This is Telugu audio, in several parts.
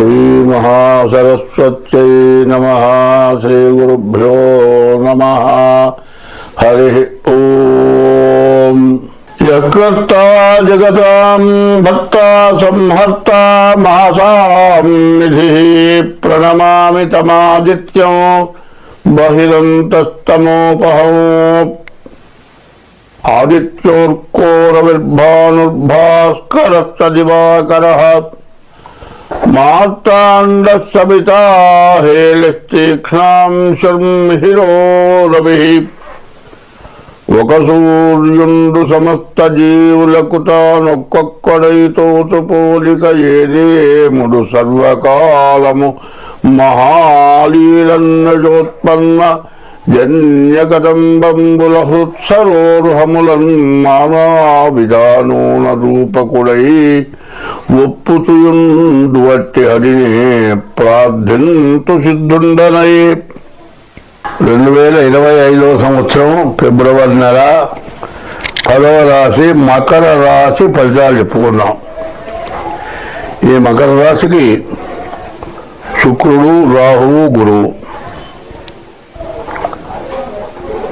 శ్రీమహాసరస్వత్యై నమ శ్రీగురుభ్యో నమ హరి ఓం. యకర్త జగతాం భక్త సంహర్త మహాసాం నిధి ప్రణమామి తమాదిత్యం బహిరంతస్తమోపహం. ఆదిత్యోర్కోరవిర్భానుర్భాస్కరశ్చ దివాకర. మార్తాండసవితా హేళిస్తీక్ష్ణాం శర్మిహిరో రవిః ఒక సూర్యుండు సమస్త జీవులకు తానొక్కొక్కడైతోచు పోలిక ఏదేముడు సర్వకాలము మహాలీలన్నజోత్పన్న జన్యకదంబంబుల హృత్సరోరుహములన్ మానా విధానూన రూపకుడై ఒప్పుచుయుండు వట్టి హరిని ప్రార్థింతు సిద్ధుండనై. రెండు వేల ఇరవై ఐదవ సంవత్సరం ఫిబ్రవరి నెల పదవ రాశి మకర రాశి ఫలితాలు చెప్పుకున్నాం. ఈ మకర రాశికి శుక్రుడు రాహువు గురువు.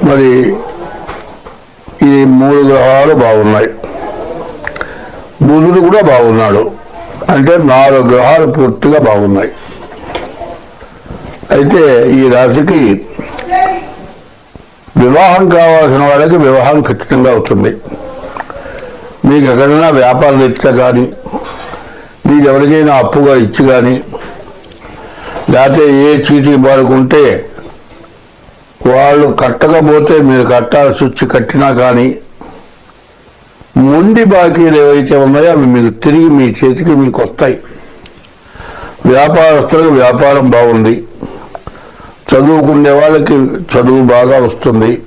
మరి ఈ మూడు గ్రహాలు బాగున్నాయి. బుధుడు కూడా బాగున్నాడు. అంటే నాలుగు గ్రహాలు పూర్తిగా బాగున్నాయి. అయితే ఈ రాశికి వివాహం కావాల్సిన వాళ్ళకి వివాహం ఖచ్చితంగా అవుతుంది. మీకు ఎక్కడైనా వ్యాపార రీత్యా కానీ మీకు ఎవరికైనా అప్పుగా ఇచ్చి కానీ లేకపోతే ఏ చీటీ పడుకుంటే వాళ్ళు కట్టకపోతే మీరు కట్టాల్సి వచ్చి కట్టినా కానీ మొండి బాకీలు ఏవైతే ఉన్నాయో అవి మీరు తిరిగి మీ చేతికి మీకు వస్తాయి. వ్యాపారస్తులకు వ్యాపారం బాగుంది. చదువుకునే వాళ్ళకి చదువు బాగా వస్తుంది.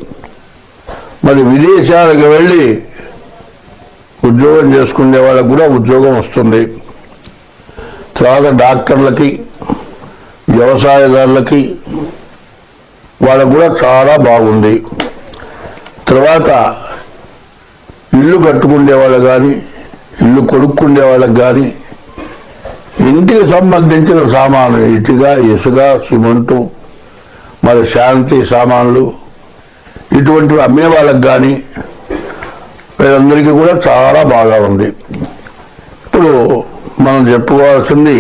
మరి విదేశాలకు వెళ్ళి ఉద్యోగం చేసుకునే వాళ్ళకు కూడా ఉద్యోగం వస్తుంది. తర్వాత డాక్టర్లకి వ్యవసాయదారులకి వాళ్ళకు కూడా చాలా బాగుంది. తర్వాత ఇల్లు కట్టుకునే వాళ్ళకు కానీ ఇల్లు కొడుక్కునే వాళ్ళకి కానీ ఇంటికి సంబంధించిన సామాను ఇటుక ఇసుక సిమెంటు మరి శాంతి సామాన్లు ఇటువంటివి అమ్మే వాళ్ళకి కానీ వీళ్ళందరికీ కూడా చాలా బాగా ఉంది. ఇప్పుడు మనం చెప్పుకోవాల్సింది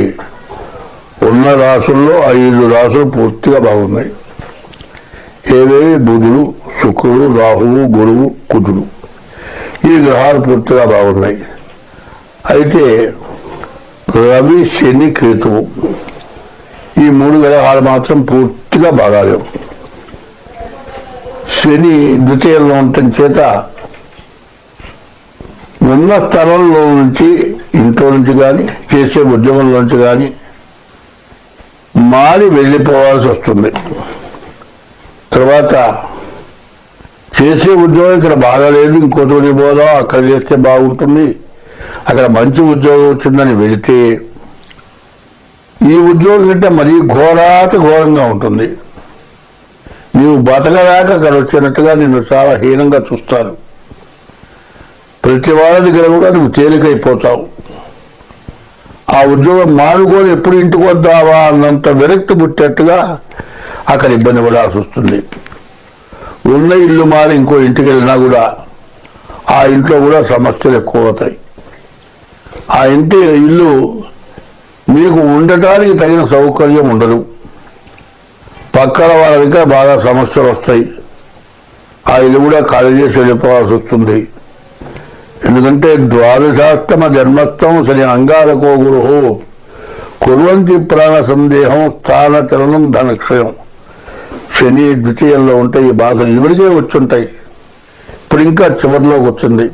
ఉన్న రాసుల్లో ఐదు రాసులు పూర్తిగా బాగున్నాయి. ఏవేవి బుధుడు శుక్రుడు రాహువు గురువు కుజుడు. ఈ గ్రహాలు పూర్తిగా బాగున్నాయి. అయితే రవి శని కేతువు ఈ మూడు గ్రహాలు మాత్రం పూర్తిగా బాగాలేవు. శని ద్వితీయంలో ఉండటం చేత ఉన్న స్థలంలో నుంచి ఇంట్లో నుంచి కానీ చేసే ఉద్యమంలోంచి నుంచి కానీ మారి వెళ్ళిపోవాల్సి వస్తుంది. తర్వాత చేసే ఉద్యోగం ఇక్కడ బాగాలేదు ఇంకో చోటికి పోదాం అక్కడ చేస్తే బాగుంటుంది. అక్కడ మంచి ఉద్యోగం వచ్చిందని వెళితే ఈ ఉద్యోగం కంటే మరీ ఘోరాతి ఘోరంగా ఉంటుంది. నీవు బతకలేక అక్కడ వచ్చినట్టుగా నిన్ను చాలా హీనంగా చూస్తారు. ప్రతి వాళ్ళ దగ్గర కూడా నువ్వు తేలికైపోతావు. ఆ ఉద్యోగం మానుకొని ఎప్పుడు ఇంటికి వద్దావా అన్నంత విరక్తి పుట్టేట్టుగా అక్కడ ఇబ్బంది పడాల్సి వస్తుంది. ఉన్న ఇల్లు మారి ఇంకో ఇంటికి వెళ్ళినా కూడా ఆ ఇంట్లో కూడా సమస్యలు ఎక్కువ అవుతాయి ఆ ఇంటి ఇల్లు మీకు ఉండటానికి తగిన సౌకర్యం ఉండదు. పక్కన వాళ్ళ దగ్గర బాగా సమస్యలు వస్తాయి. ఆ ఇల్లు కూడా ఖాళీ చేసి వెళ్ళిపోవాల్సి వస్తుంది. ఎందుకంటే ద్వాదశాస్తమ జన్మస్థం సరి అంగారకో గురు కుర్వంతి ప్రాణ సందేహం స్థాన చలనం ధనక్షయం. శని ద్వితీయంలో ఉంటే ఈ బాధలు ఇవరికే వచ్చుంటాయి. ఇప్పుడు ఇంకా చివరిలోకి వచ్చింది.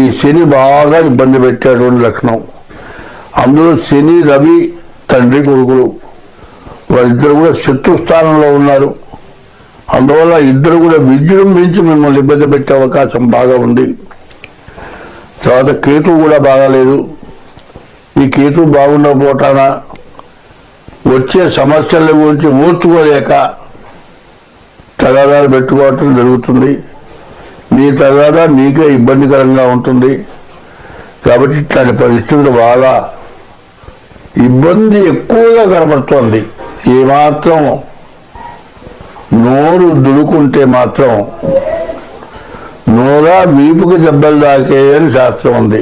ఈ శని బాగా ఇబ్బంది పెట్టేటువంటి లక్షణం అందులో శని రవి తండ్రి కొడుకులు. వాళ్ళిద్దరు కూడా శత్రు స్థానంలో ఉన్నారు. అందువల్ల ఇద్దరు కూడా విజృంభించి మిమ్మల్ని ఇబ్బంది పెట్టే అవకాశం బాగా ఉంది. తర్వాత కేతు కూడా బాగాలేదు. ఈ కేతు బాగుండకపోవటాన వచ్చే సమస్యల గురించి ఓర్చుకోలేక తగాదాలు పెట్టుకోవటం జరుగుతుంది. నీ తగాదా నీకే ఇబ్బందికరంగా ఉంటుంది. కాబట్టి ఇట్లాంటి పరిస్థితులు బాగా ఇబ్బంది ఎక్కువగా కనబడుతోంది. ఏమాత్రం నోరు దుడుకుంటే మాత్రం నోరా వీపుకి దెబ్బలు దాకే అని శాస్త్రం ఉంది.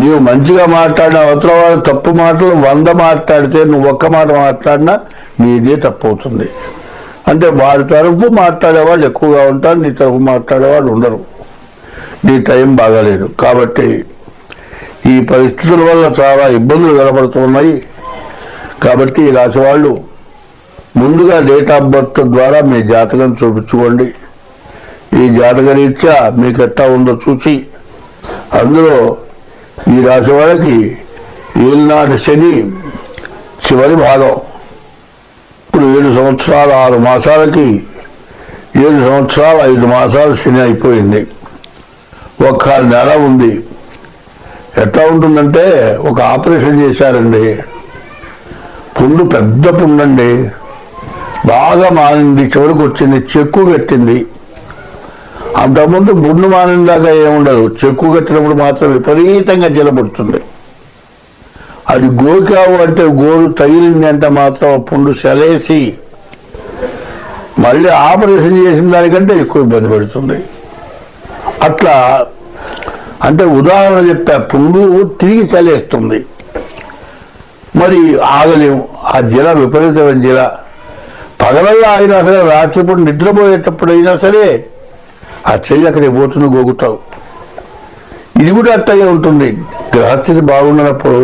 నీవు మంచిగా మాట్లాడిన అవతల వాళ్ళు తప్పు మాటలు వంద మాట్లాడితే నువ్వు ఒక్క మాట మాట్లాడినా నీదే తప్పు అవుతుంది. అంటే వాడి తరఫు మాట్లాడేవాళ్ళు ఎక్కువగా ఉంటారు నీ తరఫు మాట్లాడేవాళ్ళు ఉండరు. నీ టైం బాగాలేదు. కాబట్టి ఈ పరిస్థితుల వల్ల చాలా ఇబ్బందులు కనబడుతున్నాయి. కాబట్టి ఈ రాశి వాళ్ళు ముందుగా డేట్ ఆఫ్ బర్త్ ద్వారా మీ జాతకం చూపించుకోండి. ఈ జాతక రీత్యా మీకు ఎట్టా ఉందో చూసి అందులో ఈ రాశి వాళ్ళకి ఏలినాటి శని చివరి భాగం. ఇప్పుడు ఏడు సంవత్సరాలు ఆరు మాసాలకి ఏడు సంవత్సరాలు ఐదు మాసాలు శని అయిపోయింది. ఒక్క నెల ఉంది. ఎట్లా ఉంటుందంటే ఒక ఆపరేషన్ చేశారండి. పుండు పెద్ద పుండండి. బాగా మారింది చివరికి వచ్చింది చెక్కు కట్టింది. అంతకుముందు గుండు మానిన దాకా ఏముండదు. చెక్కు కట్టినప్పుడు మాత్రం విపరీతంగా జలపడుతుంది అది గోకావు అంటే గోరు తగిలింది అంటే మాత్రం పుండు సెలేసి మళ్ళీ ఆపరేషన్ చేసిన దానికంటే ఎక్కువ ఇబ్బంది పెడుతుంది. అట్లా అంటే ఉదాహరణ చెప్పా పుండు తిరిగి చలేస్తుంది మరి ఆగలేము. ఆ జల విపరీతమైన జల. పగలల్లో అయినా సరే రాత్రిపూట నిద్రపోయేటప్పుడు అయినా సరే ఆ చెయ్యి అక్కడ ఓటును గోగుతావు. ఇది కూడా అట్టగే ఉంటుంది. గ్రహస్థితి బాగున్నప్పుడు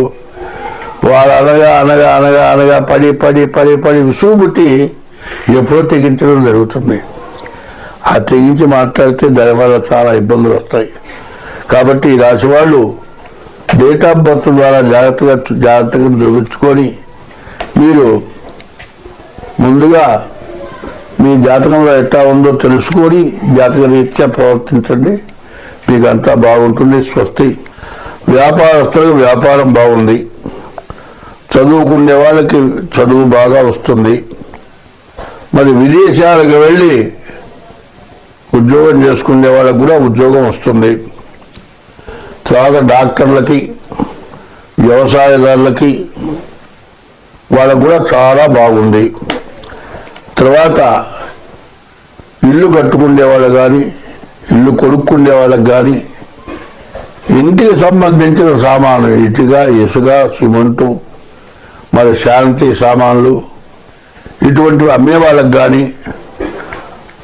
వాడు అనగా అనగా అనగా అనగా పడి పడి పడి పడి విసుగుబుట్టి ఎప్పుడో తెగించడం జరుగుతుంది. ఆ తెగించి మాట్లాడితే దాని వల్ల చాలా ఇబ్బందులు వస్తాయి. కాబట్టి ఈ రాశి వాళ్ళు డేట్ ఆఫ్ బర్త్ ద్వారా జాగ్రత్తగా జాగ్రత్తగా చూపించుకొని మీరు ముందుగా మీ జాతకంలో ఎట్లా ఉందో తెలుసుకొని జాతక రీత్యా ప్రవర్తించండి. మీకు అంతా బాగుంటుంది స్వస్తి. వ్యాపారస్తులకు వ్యాపారం బాగుంది. చదువుకునే వాళ్ళకి చదువు బాగా వస్తుంది. మరి విదేశాలకు వెళ్ళి ఉద్యోగం చేసుకునే వాళ్ళకు కూడా ఉద్యోగం వస్తుంది. తర్వాత డాక్టర్లకి వ్యవసాయదారులకి వాళ్ళకు కూడా చాలా బాగుంది. తర్వాత ఇల్లు కట్టుకునే వాళ్ళకు కానీ ఇల్లు కొనుక్కునే వాళ్ళకి కానీ ఇంటికి సంబంధించిన సామాను ఇటుక ఇసుక సిమెంటు మరి శాంతి సామాన్లు ఇటువంటివి అమ్మే వాళ్ళకి కానీ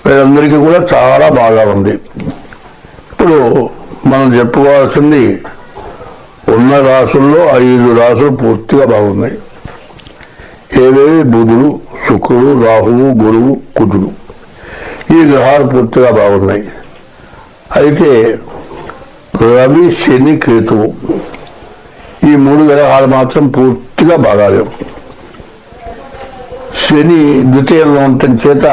వీళ్ళందరికీ కూడా చాలా బాగా ఉంది. ఇప్పుడు మనం చెప్పుకోవాల్సింది ఉన్న రాసుల్లో ఐదు రాసులు పూర్తిగా బాగున్నాయి. ఏవేవి? బుధుడు శుక్రుడు రాహువు గురువు కుజుడు. ఈ గ్రహాలు పూర్తిగా బాగున్నాయి. అయితే రవి శని కేతువు ఈ మూడు గ్రహాలు మాత్రం పూర్తిగా బాగాలేవు. శని ద్వితీయంలో ఉండటం చేత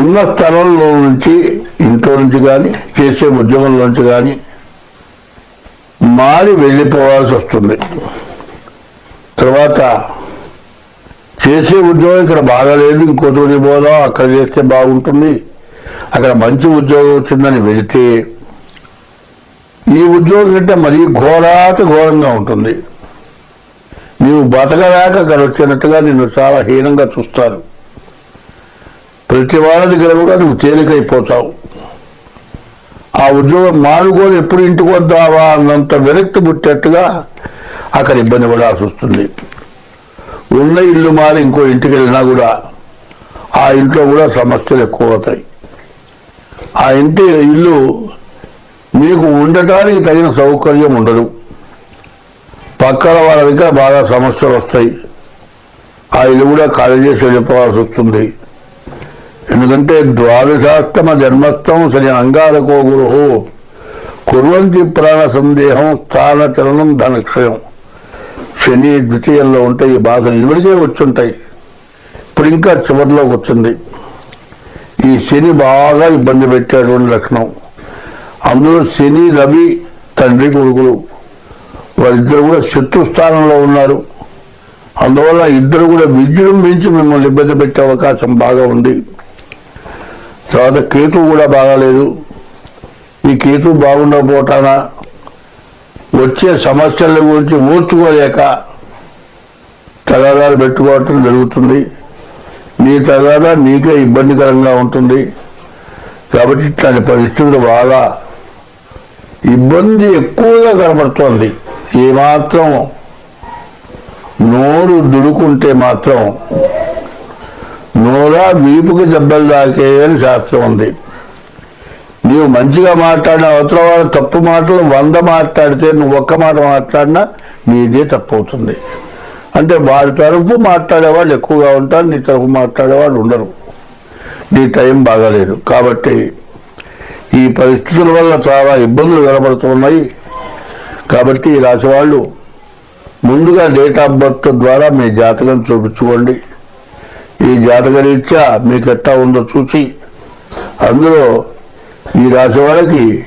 ఉన్న స్థలంలో నుంచి ఇంట్లో నుంచి కానీ చేసే ఉద్యోగంలో నుంచి కానీ మారి వెళ్ళిపోవాల్సి వస్తుంది. తర్వాత చేసే ఉద్యోగం ఇక్కడ బాగాలేదు ఇంకో చోటి పోదాం అక్కడ చేస్తే బాగుంటుంది. అక్కడ మంచి ఉద్యోగం వచ్చిందని వెళితే ఈ ఉద్యోగం కంటే మరీ ఘోరాత ఘోరంగా ఉంటుంది. నీవు బతకలేక అక్కడ వచ్చినట్టుగా నిన్ను చాలా హీనంగా చూస్తారు. ప్రతి వాళ్ళ దగ్గర కూడా నువ్వు తేలికైపోతావు. ఆ ఉద్యోగం మానుకొని ఎప్పుడు ఇంటికి వద్దావా అన్నంత విరక్తి పుట్టేట్టుగా అక్కడ ఇబ్బంది పడాల్సి వస్తుంది. ఉన్న ఇల్లు మారి ఇంకో ఇంటికి వెళ్ళినా కూడా ఆ ఇంట్లో కూడా సమస్యలు ఎక్కువ అవుతాయి. ఆ ఇంటి ఇల్లు మీకు ఉండటానికి తగిన సౌకర్యం ఉండదు. పక్కన వాళ్ళ దగ్గర బాగా సమస్యలు వస్తాయి. ఆ ఇల్లు కూడా ఖాళీ చేసి వెళ్ళిపోవాల్సి వస్తుంది. ఎందుకంటే ద్వాదశాస్తమ జన్మస్థం సరి అంగారకో గురు కుర్వంతి ప్రాణ సందేహం స్థాన చలనం ధనక్షయం. శని ద్వితీయంలో ఉంటాయి ఈ బాధలు ఇవిడికే వచ్చుంటాయి. ఇప్పుడు ఇంకా చివరిలో వచ్చింది. ఈ శని బాగా ఇబ్బంది పెట్టేటువంటి లక్షణం అందులో శని రవి తండ్రి కొడుకులు. వాళ్ళిద్దరు కూడా శత్రు స్థానంలో ఉన్నారు. అందువల్ల ఇద్దరు కూడా విజృంభించి మిమ్మల్ని ఇబ్బంది పెట్టే అవకాశం బాగా ఉంది. తర్వాత కేతు కూడా బాగాలేదు. ఈ కేతు బాగుండకపోవటానా వచ్చే సమస్యల గురించి ఓర్చుకోలేక తగాదాలు పెట్టుకోవటం జరుగుతుంది. నీ తగాదా నీకే ఇబ్బందికరంగా ఉంటుంది. కాబట్టి ఇట్లాంటి పరిస్థితులు బాగా ఇబ్బంది ఎక్కువగా కనబడుతోంది. ఏమాత్రం నోరు దుడుకుంటే మాత్రం నోరా వీపుకి దెబ్బలు దాకే అని శాస్త్రం ఉంది. నీవు మంచిగా మాట్లాడిన అవతల వాళ్ళు తప్పు మాటలు వంద మాట్లాడితే నువ్వు ఒక్క మాట మాట్లాడినా నీదే తప్పు అవుతుంది. అంటే వారి తరఫు మాట్లాడేవాళ్ళు ఎక్కువగా ఉంటారు నీ తరఫు మాట్లాడేవాళ్ళు ఉండరు. నీ టైం బాగాలేదు. కాబట్టి ఈ పరిస్థితుల వల్ల చాలా ఇబ్బందులు కనబడుతున్నాయి. కాబట్టి ఈ రాశి వాళ్ళు ముందుగా డేట్ ఆఫ్ బర్త్ ద్వారా మీ జాతకం చూపించుకోండి. ఈ జాతక రీత్యా మీకు ఎట్టా ఉందో చూసి అందులో ఈ రాశి వాళ్ళకి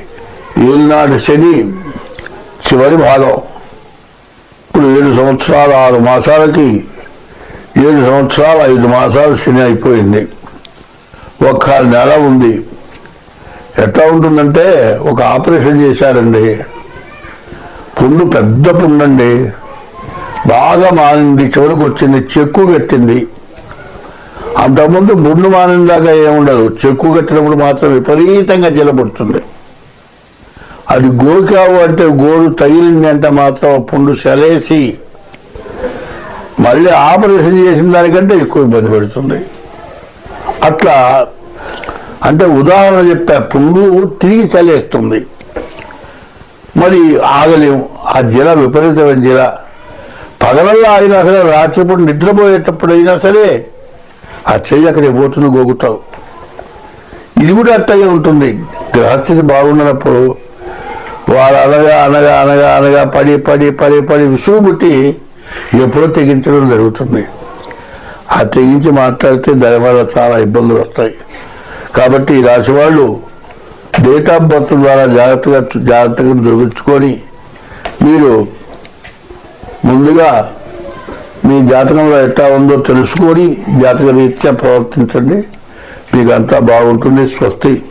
ఏలినాటి శని చివరి భాగం. ఇప్పుడు ఏడు సంవత్సరాలు ఆరు మాసాలకి ఏడు సంవత్సరాలు ఐదు మాసాలు శని అయిపోయింది. ఒక్క నెల ఉంది. ఎట్లా ఉంటుందంటే ఒక ఆపరేషన్ చేశారండి. పుండు పెద్ద పుండండి. బాగా మారింది. చివరికి వచ్చింది. చెక్కు కట్టింది. అంతకుముందు బుండు మానిందాకా ఏముండదు. చెక్కు కట్టినప్పుడు మాత్రం విపరీతంగా జలబడుతుంది అది గోకావు అంటే గోరు తగిలింది అంటే మాత్రం పుండు సెలేసి మళ్ళీ ఆపరేషన్ చేసిన దానికంటే ఎక్కువ ఇబ్బంది పెడుతుంది. అట్లా అంటే ఉదాహరణ చెప్పా పుండు తిరిగి చలేస్తుంది మరి ఆగలేము. ఆ జల విపరీతమైన జల. పగలల్లో అయినా సరే రాత్రిపూట నిద్రపోయేటప్పుడు అయినా సరే ఆ చెయ్యి అక్కడ పోతున్న గోగుతావు. ఇది కూడా అట్టగే ఉంటుంది. గ్రహస్థితి బాగున్నప్పుడు వాడు అనగా అనగా అనగా అనగా పడి పడి పడి పడి విసుగు పుట్టి ఎప్పుడో తెగించడం జరుగుతుంది. ఆ తెగించి మాట్లాడితే దాని వల్ల చాలా ఇబ్బందులు వస్తాయి. కాబట్టి ఈ రాశి వాళ్ళు డేట్ ఆఫ్ బర్త్ ద్వారా జాగ్రత్తగా జాగ్రత్తగా దొరికించుకొని మీరు ముందుగా మీ జాతకంలో ఎట్లా ఉందో తెలుసుకొని జాతక రీత్యా ప్రవర్తించండి. మీకు అంతా బాగుంటుంది. స్వస్తి.